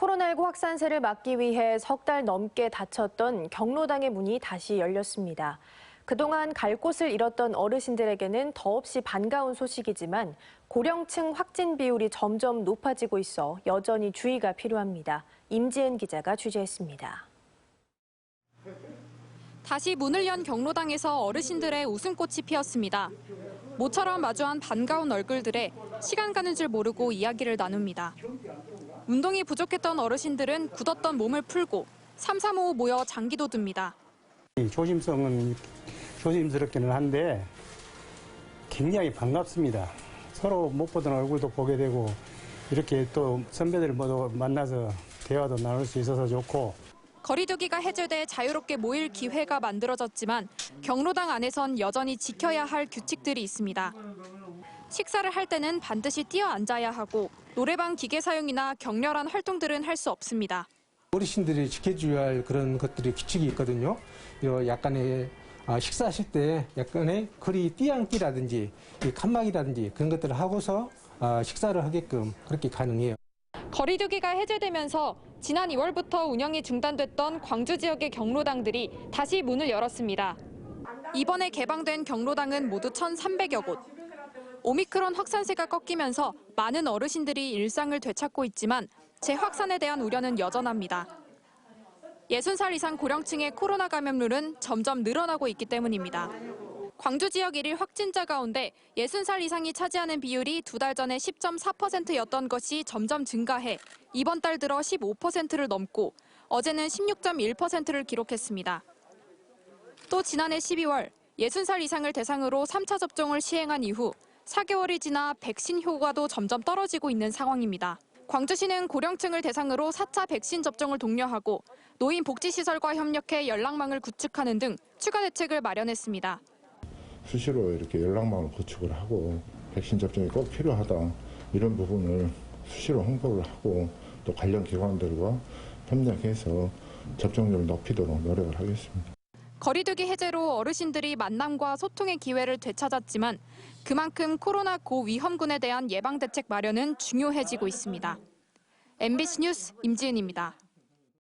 코로나19 확산세를 막기 위해 석 달 넘게 닫혔던 경로당의 문이 다시 열렸습니다. 그동안 갈 곳을 잃었던 어르신들에게는 더없이 반가운 소식이지만 고령층 확진 비율이 점점 높아지고 있어 여전히 주의가 필요합니다. 임지은 기자가 취재했습니다. 다시 문을 연 경로당에서 어르신들의 웃음꽃이 피었습니다. 모처럼 마주한 반가운 얼굴들에 시간 가는 줄 모르고 이야기를 나눕니다. 운동이 부족했던 어르신들은 굳었던 몸을 풀고 삼삼오오 모여 장기도 듭니다. 이 조심성은 조심스럽기는 한데 굉장히 반갑습니다. 서로 못 보던 얼굴도 보게 되고 이렇게 또 선배들 모두 만나서 대화도 나눌 수 있어서 좋고 거리두기가 해제돼 자유롭게 모일 기회가 만들어졌지만 경로당 안에선 여전히 지켜야 할 규칙들이 있습니다. 식사를 할 때는 반드시 뛰어 앉아야 하고 노래방 기계 사용이나 격렬한 활동들은 할 수 없습니다. 어르신들이 지켜줘야 할 그런 것들이 규칙이 있거든요. 요 약간의 아, 식사하실 때 약간의 거리 띠안기라든지 이 칸막이라든지 그런 것들을 하고서 아, 식사를 하게끔 그렇게 가능해요. 거리두기가 해제되면서 지난 2월부터 운영이 중단됐던 광주 지역의 경로당들이 다시 문을 열었습니다. 이번에 개방된 경로당은 모두 1,300여 곳. 오미크론 확산세가 꺾이면서 많은 어르신들이 일상을 되찾고 있지만 재확산에 대한 우려는 여전합니다. 60살 이상 고령층의 코로나 감염률은 점점 늘어나고 있기 때문입니다. 광주 지역 1일 확진자 가운데 60살 이상이 차지하는 비율이 두 달 전에 10.4%였던 것이 점점 증가해 이번 달 들어 15%를 넘고 어제는 16.1%를 기록했습니다. 또 지난해 12월 60살 이상을 대상으로 3차 접종을 시행한 이후 4개월이 지나 백신 효과도 점점 떨어지고 있는 상황입니다. 광주시는 고령층을 대상으로 4차 백신 접종을 독려하고 노인 복지시설과 협력해 연락망을 구축하는 등 추가 대책을 마련했습니다. 수시로 이렇게 연락망을 구축을 하고 백신 접종이 꼭 필요하다 이런 부분을 수시로 홍보를 하고 또 관련 기관들과 협력해서 접종률을 높이도록 노력을 하겠습니다. 거리두기 해제로 어르신들이 만남과 소통의 기회를 되찾았지만 그만큼 코로나 고위험군에 대한 예방 대책 마련은 중요해지고 있습니다. MBC 뉴스 임지은입니다.